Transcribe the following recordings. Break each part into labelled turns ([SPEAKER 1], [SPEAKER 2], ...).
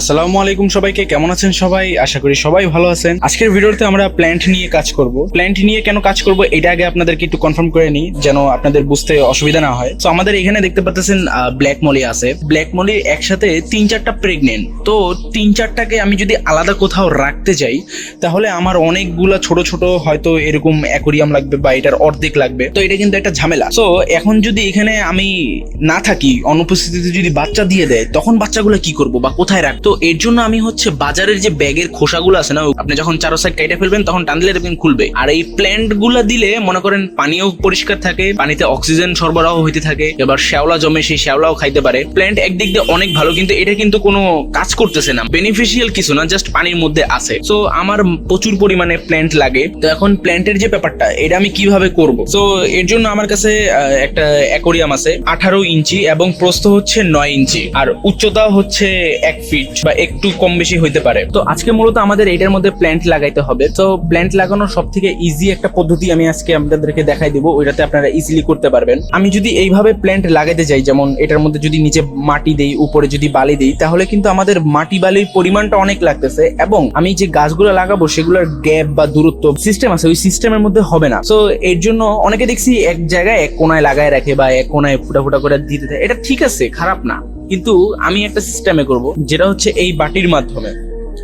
[SPEAKER 1] আসসালামু আলাইকুম সবাইকে, কেমন আছেন সবাই? আশা করি সবাই ভালো আছেন। আজকের ভিডিওতে আমরা প্ল্যান্ট নিয়ে কাজ করব। প্ল্যান্ট নিয়ে কেন কাজ করব এটা আগে আপনাদেরকে একটু কনফার্ম করে নিই, যেন আপনাদের বুঝতে অসুবিধা না হয়। তো আমাদের এখানে দেখতে পাচ্ছেন ব্ল্যাক মলি আছে। ব্ল্যাক মলি একসাথে তিন চারটা প্রেগনেন্ট তো তিন চারটাকে আমি যদি আলাদা কোথাও রাখতে যাই, তাহলে আমার অনেকগুলা ছোট ছোট হয়তো এরকম অ্যাকোরিয়াম লাগবে বা এটার অর্ধেক লাগবে। তো এটা কিন্তু একটা ঝামেলা। তো এখন যদি এখানে আমি না থাকি, অনুপস্থিতিতে যদি বাচ্চা দিয়ে দেয়, তখন বাচ্চাগুলো কি করব বা কোথায় রাখ তো এর জন্য আমি হচ্ছে বাজারের যে ব্যাগের খোসাগুলো আছে না আপনি যখন চারো সাইড কেটে ফেলবেন, তখন টান দিলে খুলবে। আর এই প্ল্যান্টগুলা দিলে মনে করেন পানিও পরিষ্কার থাকে, পানিতে অক্সিজেন সরবরাহ হইতে থাকে, এবার শ্যাওলা জমে সেই শ্যাওলাও খাইতে পারে। প্ল্যান্ট একদিক দিয়ে অনেক ভালো, কিন্তু এটা কিন্তু কোনো কাজ করতেছে না বেনিফিশিয়াল কিছু না জাস্ট পানির মধ্যে আছে। তো আমার প্রচুর পরিমাণে প্ল্যান্ট লাগে। তো এখন প্ল্যান্টের যে ব্যাপারটা, এটা আমি কীভাবে করব? তো এর জন্য আমার কাছে একটা অ্যাকোরিয়াম আছে, আঠারো ইঞ্চি এবং প্রস্থ হচ্ছে নয় ইঞ্চি। আর উচ্চতা হচ্ছে এক ফিট বা একটু কম বেশি হইতে পারে। তো আজকে মূলত আমাদের এটার মধ্যে প্ল্যান্ট লাগাইতে হবে। তো প্ল্যান্ট লাগানোর সব থেকে ইজি একটা পদ্ধতি আমি আজকে আপনাদেরকে দেখাই দিব, ওইটাতে আপনারা ইজিলি করতে পারবেন। আমি যদি এইভাবে প্ল্যান্ট লাগাইতে যাই, যেমন এটার মধ্যে যদি নিচে মাটি দেই, উপরে যদি বালি দেই, তাহলে কিন্তু আমাদের মাটি বালির পরিমাণটা অনেক লাগতেছে এবং আমি যে গাছগুলো লাগাবো, সেগুলোর গ্যাপ বা দূরত্ব সিস্টেম আছে, ওই সিস্টেমের মধ্যে হবে না। তো এর জন্য অনেকে দেখছি এক জায়গায় এক কোনায় লাগায় রাখে বা এক কোনায় ফুটা ফুটা করে দিতে এটা ঠিক আছে, খারাপ না। কিন্তু আমি একটা সিস্টেমে করব যেটা হচ্ছে এই বাটির মাধ্যমে।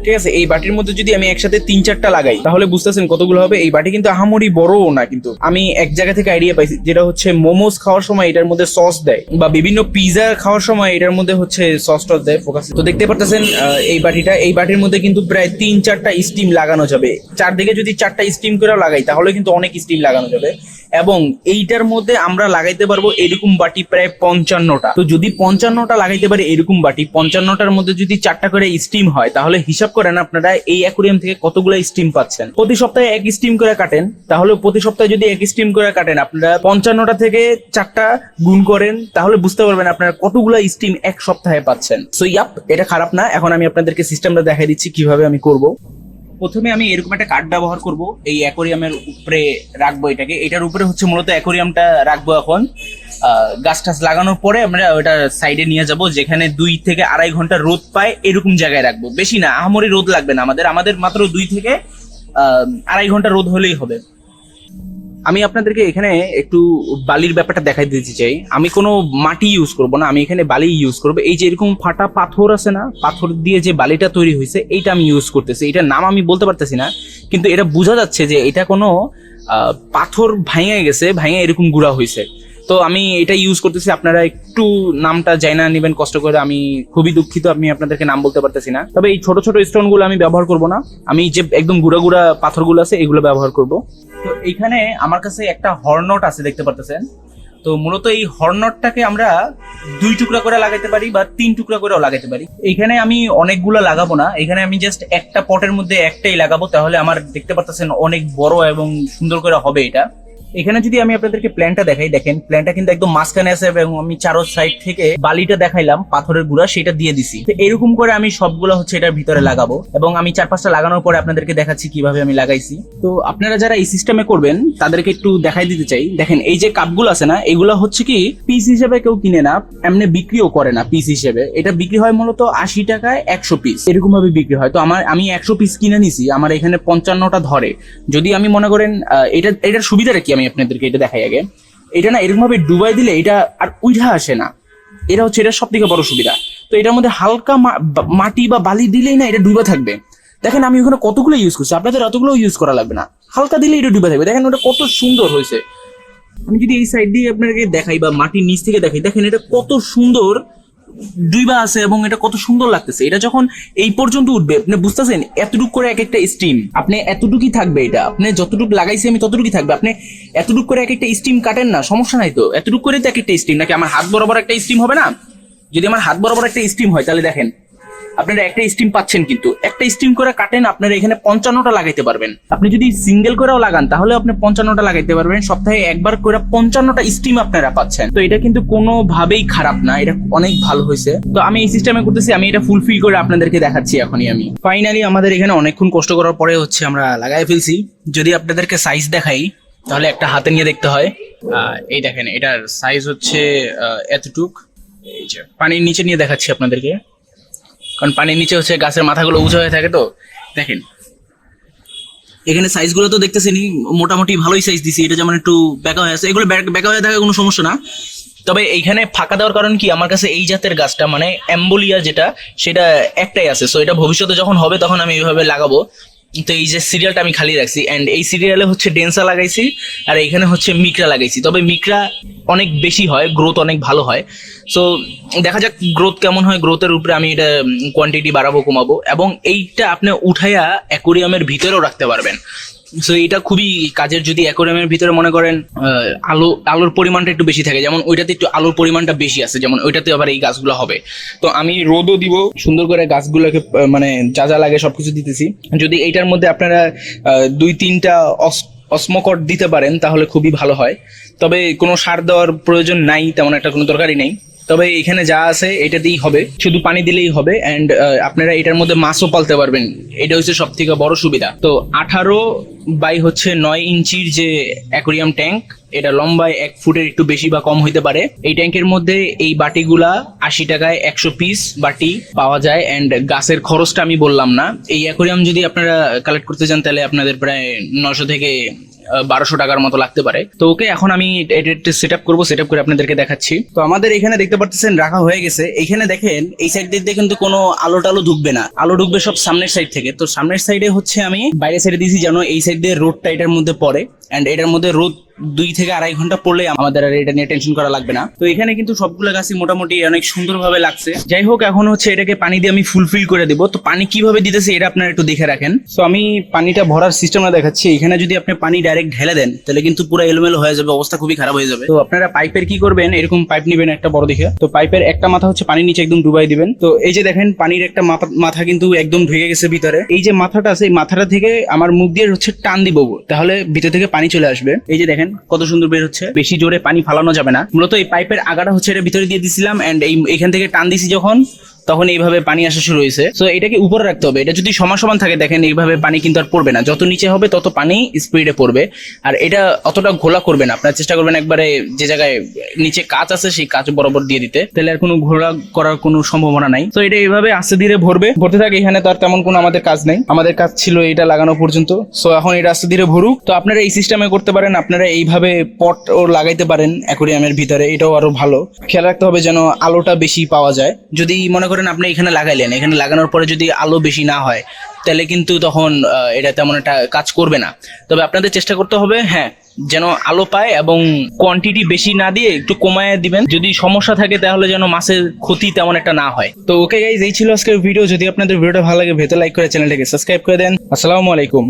[SPEAKER 1] ঠিক আছে, এই বাটির মধ্যে যদি আমি একসাথে তিন চারটা লাগাই, তাহলে বুঝতেছেন কতগুলো হবে? এই বাটি কিন্তু আহামরি বড়ও না কিন্তু। আমি এক জায়গা থেকে আইডিয়া পাইছি, যেটা হচ্ছে মোমোস খাওয়ার সময় এটার মধ্যে সস দেয়, বা বিভিন্ন পিজা খাওয়ার সময় এটার মধ্যে হচ্ছে সস টস দেয় ফোকাস তো দেখতে পারতেছেন এই বাটিটা, এই বাটির মধ্যে কিন্তু প্রায় তিন চারটা স্টিম লাগানো যাবে। চারদিকে যদি চারটা স্টিম করে লাগাই, তাহলে কিন্তু অনেক স্টিম লাগানো যাবে। এবং এইটার মধ্যে আমরা লাগাইতে পারব এরকম বাটি প্রায় পঞ্চান্নটা। তো যদি পঞ্চান্নটা লাগাইতে পারি এরকম বাটি, পঞ্চান্নটার মধ্যে যদি চারটা করে স্টিম হয়, তাহলে হিসাব করেন আপনারা, এই অ্যাকুরিয়াম থেকে কতগুলো স্টিম পাচ্ছেন? প্রতি সপ্তাহে এক স্টিম করে কাটেন। তাহলে প্রতি সপ্তাহে যদি এক স্টিম করে কাটেন, আপনারা পঞ্চান্নটা থেকে চারটা গুণ করেন, তাহলে বুঝতে পারবেন আপনারা কতগুলো স্টিম এক সপ্তাহে পাচ্ছেন। সো ইয়াপ এটা খারাপ না। এখন আমি আপনাদেরকে সিস্টেমটা দেখাই দিচ্ছি কীভাবে আমি করব। প্রথমে আমি এরকম একটা কার্ড ব্যবহার করব। এই অ্যাকোরিয়ামের উপরে রাখব এটাকে। এটার উপরে হচ্ছে মূলত অ্যাকোরিয়ামটা রাখব এখন। গাছ টাছ লাগানোর পরে আমরা ওটা সাইডে নিয়ে যাব, যেখানে দুই থেকে আড়াই ঘণ্টা রোদ পায়, এরকম জায়গায় রাখব। বেশি না, আহামরি রোদ লাগবে না আমাদের। আমাদের মাত্র দুই থেকে আড়াই ঘণ্টা রোদ হলেই হবে। আমি আপনাদেরকে এখানে একটু বালির ব্যাপারটা দেখাই দিতে চাই। আমি কোনো মাটি ইউজ করব না, আমি এখানে বালি ইউজ করব। এই যে এরকম ফাটা পাথর আছে না, পাথর দিয়ে যে বালিটা তৈরি হয়েছে, এইটা আমি ইউজ করতেছি। এটার নাম আমি বলতে পারতেছি না, কিন্তু এটা বোঝা যাচ্ছে যে এটা কোনো পাথর ভাঙে গেছে, ভাঙে এরকম গুঁড়া হয়েছে। তো আমি এটা ইউজ করতেছি, আপনারা একটু নামটা যাই না নেবেন, কষ্ট করে আমি খুবই দুঃখিত, আমি আপনাদেরকে নাম বলতে পারতেছি না। তবে এই ছোট ছোট স্টোনগুলো আমি ব্যবহার করব না, আমি যে একদম গুঁড়া গুঁড়া পাথরগুলো আছে, এগুলো ব্যবহার করব। তো এইখানে আমার কাছে একটা হর্নট আছে, দেখতে পারতেছেন? তো মূলত এই হর্নটটাকে আমরা দুই টুকরা করে লাগাইতে পারি বা তিন টুকরা করেও লাগাইতে পারি। এখানে আমি অনেকগুলো লাগাবো না এখানে আমি জাস্ট একটা পটের মধ্যে একটাই লাগাবো, তাহলে আমার দেখতে পারতেছেন অনেক বড় এবং সুন্দর করে হবে এটা। এখানে যদি আমি আপনাদেরকে প্ল্যানটা দেখাই, দেখেন প্ল্যানটা কিন্তু একদম মাঝখানে আছে এবং আমি চারো সাইড থেকে বালিটা দেখাইলাম, পাথরের গুঁড়া, সেটা দিয়ে দিছি। তো এরকম করে আমি সবগুলো হচ্ছে এটার ভিতরে লাগাবো এবং আমি চার পাঁচটা লাগানোর পরে আপনাদেরকে দেখাচ্ছি কীভাবে আমি লাগাইছি। তো আপনারা যারা এই সিস্টেমে করবেন, তাদেরকে একটু দেখাই দিতে চাই। দেখেন, এই যে কাপগুলো আছে না, এগুলো হচ্ছে কি পিস হিসেবে কেউ কিনে না, এমনি বিক্রিও করে না পিস হিসেবে। এটা বিক্রি হয় মূলত আশি টাকায় একশো পিস এরকম ভাবে বিক্রি হয়। তো আমার, আমি একশো পিস কিনে নিছি, আমার এখানে পঞ্চান্নটা ধরে। যদি আমি মনে করেন এটা, এটার সুবিধাটা কি? আমি আপনাদেরকে এটা দেখাই আগে। এটা না এরকম ভাবে ডুবাই দিলে এটা আর উইঠা আসে না। এটা হচ্ছে এটা সব থেকে বড় সুবিধা। তো এটার মধ্যে হালকা মাটি বা বালি দিলেই না এটা ডুবে থাকবে। দেখেন আমি ওখানে কতগুলো ইউজ করছি, আপনাদের অতগুলো ইউজ করা লাগবে না। হালকা দিলে এটা ডুবে থাকবে। দেখেন ওটা কত সুন্দর হয়েছে। আমি যদি এই সাইড দিয়ে আপনাকে দেখাই বা মাটির নিচ থেকে দেখাই, দেখেন এটা কত সুন্দর। দুইবা আছে এবং এটা কত সুন্দর লাগতেছে। এটা যখন এই পর্যন্ত উঠবে, আপনি বুঝতেছেন? এতটুক করে এক একটা স্টিম আপনি এতটুকুই থাকবে এটা। আপনি যতটুক লাগাইছি আমি ততটুকুই থাকবে। আপনি এতটুক করে এক একটা স্টিম কাটেন না, সমস্যা নাই তো। এতটুকু করে তো এক একটা স্টিম নাকি আমার হাত বরাবর একটা স্টিম হবে না? যদি আমার হাত বরাবর একটা স্টিম হয়, তাহলে দেখেন। আপনারা একটা স্টিম পাচ্ছেন কিন্তু। একটা স্টিম করে কাটেন, আপনারা এখানে পঞ্চান্নটা লাগাইতে পারবেন। আপনি যদি সিঙ্গেল করেও লাগান, তাহলে আপনি পঞ্চান্নটা লাগাইতে পারবেন। সপ্তাহে একবার করে পঞ্চান্নটা স্টিম আপনারা পাচ্ছেন। তো এটা কিন্তু কোনোভাবেই খারাপ না, এটা অনেক ভালো হয়েছে। তো আমি এই সিস্টেমে করতেছি, আমি এটা ফুলফিল করে আপনাদেরকে দেখাচ্ছি এখনই আমি। ফাইনালি আমাদের এখানে অনেকক্ষণ কষ্ট করার পরে হচ্ছে আমরা লাগাই ফেলছি। যদি আপনাদেরকে সাইজ দেখাই, তাহলে একটা হাতে নিয়ে দেখতে হয়। এই দেখেন, এটার সাইজ হচ্ছে এতটুক। এই যে, পানির নিচে নিয়ে দেখাচ্ছি আপনাদেরকে। কারণ পানির নিচে হচ্ছে গাছের মাথাগুলো উঁচু হয়ে থাকে তো। দেখেন। এখানে সাইজগুলো তো দেখতেছেনি মোটামুটি ভালোই সাইজ দিছি, এটা যেমন একটু বেঁকা হয়ে আছে। এগুলো বেঁকা হয়ে থাকে কোনো সমস্যা না। তবে এইখানে ফাঁকা দেওয়ার কারণ কি? আমার কাছে এই জাতের গাছটা মানে অ্যাম্বোলিয়া যেটা, সেটা একটাই আছে। সো এটা ভবিষ্যতে যখন হবে, তখন আমি এইভাবে লাগাবো। তো এই যে সিরিয়ালটা আমি খালি রাখছি অ্যান্ড এই সিরিয়ালে হচ্ছে ডেন্সা লাগাইছি, আর এখানে হচ্ছে মিকরা লাগাইছি। তবে মিকরা অনেক বেশি হয় গ্রোথ অনেক ভালো হয়। সো দেখা যাক গ্রোথ কেমন হয়। গ্রোথের উপরে আমি এটা কোয়ান্টিটি বাড়াবো, কমাবো। এবং এইটা আপনি উঠাইয়া অ্যাকোরিয়ামের ভিতরেও রাখতে পারবেন। সো এটা খুবই কাজের যদি অ্যাকোরিয়ামের ভিতরে মনে করেন আলো, আলোর পরিমাণটা একটু বেশি থাকে, যেমন ওইটাতে একটু আলোর পরিমাণটা বেশি আছে, যেমন ওইটাতে আবার এই গাছগুলো হবে। তো আমি রোদও দিব, সুন্দর করে গাছগুলোকে মানে যা যা লাগে সবকিছু দিতেছি। যদি এইটার মধ্যে আপনারা দুই তিনটা অস- অসমকট দিতে পারেন, তাহলে খুবই ভালো হয়। তবে কোনো সার দেওয়ার প্রয়োজন নাই, তেমন একটা কোনো দরকারই নেই। তবে এখানে যা আছে এটা দিয়েই হবে। শুধু পানি দিলেই হবে অ্যান্ড আপনারা এটার মধ্যে মাছও পালতে পারবেন। এটা হচ্ছে সব থেকে বড় সুবিধা। তো আঠারো বাই হচ্ছে নয় ইঞ্চির যে অ্যাকোরিয়াম ট্যাঙ্ক এটা লম্বায় এক ফুটের একটু বেশি বা কম হইতে পারে। এই ট্যাঙ্কের মধ্যে এই বাটিগুলা আশি টাকায় একশো পিস বাটি পাওয়া যায় অ্যান্ড গাছের খরচটা আমি বললাম না। এই অ্যাকোরিয়াম যদি আপনারা কালেক্ট করতে চান তাহলে আপনাদের প্রায় নশো থেকে বারোশো টাকার মতো লাগতে পারে। তো ওকে এখন আমি সেট আপ করব সেট আপ করে আপনাদেরকে দেখাচ্ছি। তো আমাদের এখানে দেখতে পাচ্ছেন রাখা হয়ে গেছে। এখানে দেখেন, এই সাইড দিয়ে কিন্তু কোনো আলো টালো ঢুকবে না। আলো ঢুকবে সব সামনের সাইড থেকে। তো সামনের সাইডে হচ্ছে আমি বাইরে সাইডে দিয়েছি যেন এই সাইড দিয়ে রোডটা এটার মধ্যে পড়ে। অ্যান্ড এটার মধ্যে রোদ দুই থেকে আড়াই ঘণ্টা পড়লে আমাদের আর এটা নিয়ে টেনশন করা লাগবে না। তো এখানে কিন্তু সবগুলো গাছই মোটামুটি অনেক সুন্দরভাবে লাগছে। যাই হোক, এখন হচ্ছে এটাকে পানি দিয়ে আমি ফুলফিল করে দিব। তো পানি কীভাবে দিতেছে এটা আপনারা একটু দেখে রাখেন। তো আমি পানিটা ভরার সিস্টেমটা দেখাচ্ছি। এখানে যদি আপনি পানি ডাইরেক্ট ঢেলে দেন, তাহলে কিন্তু পুরো এলোমেলো হয়ে যাবে, অবস্থা খুবই খারাপ হয়ে যাবে। তো আপনারা পাইপের কি করবেন? এরকম পাইপ নেবেন একটা বড় দেখে তো পাইপের একটা মাথা হচ্ছে পানির নিচে একদম ডুবাই দিবেন। তো এই যে দেখেন, পানির একটা মাথা- কিন্তু একদম ঢুকে গেছে ভিতরে। এই যে মাথাটা আছে, এই মাথাটা থেকে আমার মুখ দিয়ে হচ্ছে টান দিব। তাহলে ভিতর থেকে পানি চলে আসবে। এই যে দেখেন কত সুন্দর বের হচ্ছে। বেশি জোরে পানি ফালানো যাবে না। মূলত এই পাইপের আগাটা হচ্ছে এটা ভিতরে দিয়ে দিছিলাম এন্ড এই এখান থেকে টান দিছি যখন তখন এইভাবে পানি আসা শুরু হয়েছে। তো এটাকে উপরে রাখতে হবে। এটা যদি সমান সমান থাকে, দেখেন এইভাবে পানি কিন্তু আর পড়বে না। যত নিচে হবে, তত পানি স্পিডে পড়বে। আর এটা অতটা ঘোলা করবে না। আপনার চেষ্টা করবেন একবারে যে জায়গায় নিচে কাঁচ আছে, সেই কাঁচ বরাবর দিয়ে দিতে। তাহলে আর কোনো ঘোলা করার কোনো সম্ভাবনা নাই। তো এটা এইভাবে আস্তে ধীরে ভরবে। ভরতে থাকে, এখানে তো আর তেমন কোনো আমাদের কাজ নেই। আমাদের কাজ ছিল এটা লাগানো পর্যন্ত। সো এখন এটা আস্তে ধীরে ভরুক। তো আপনারা এই সিস্টেমে করতে পারেন। আপনারা এইভাবে পট ও লাগাইতে পারেন অ্যাকোরিয়ামের ভিতরে। এটাও আরও ভালো। খেয়াল রাখতে হবে যেন আলোটা বেশি পাওয়া যায়। যদি মনে করেন, আপনি এখানে লাগাইলেন। এখানে লাগানোর পরে যদি আলো বেশি না হয়, তাহলে কিন্তু তখন এটা তেমন একটা কাজ করবে না। তবে আপনাদের চেষ্টা করতে হবে হ্যাঁ যেন আলো পায় এবং কোয়ান্টিটি বেশি না দিয়ে একটু কমায় দিবেন। যদি সমস্যা থাকে, তাহলে যেন মাছের ক্ষতি তেমন একটা না হয়। তো ওকে গাইজ এই ছিল আজকের ভিডিও যদি আপনাদের ভিডিওটা ভালো লাগে ভেতর লাইক করে চ্যানেলটাকে সাবস্ক্রাইব করে দেন। আসসালামু আলাইকুম।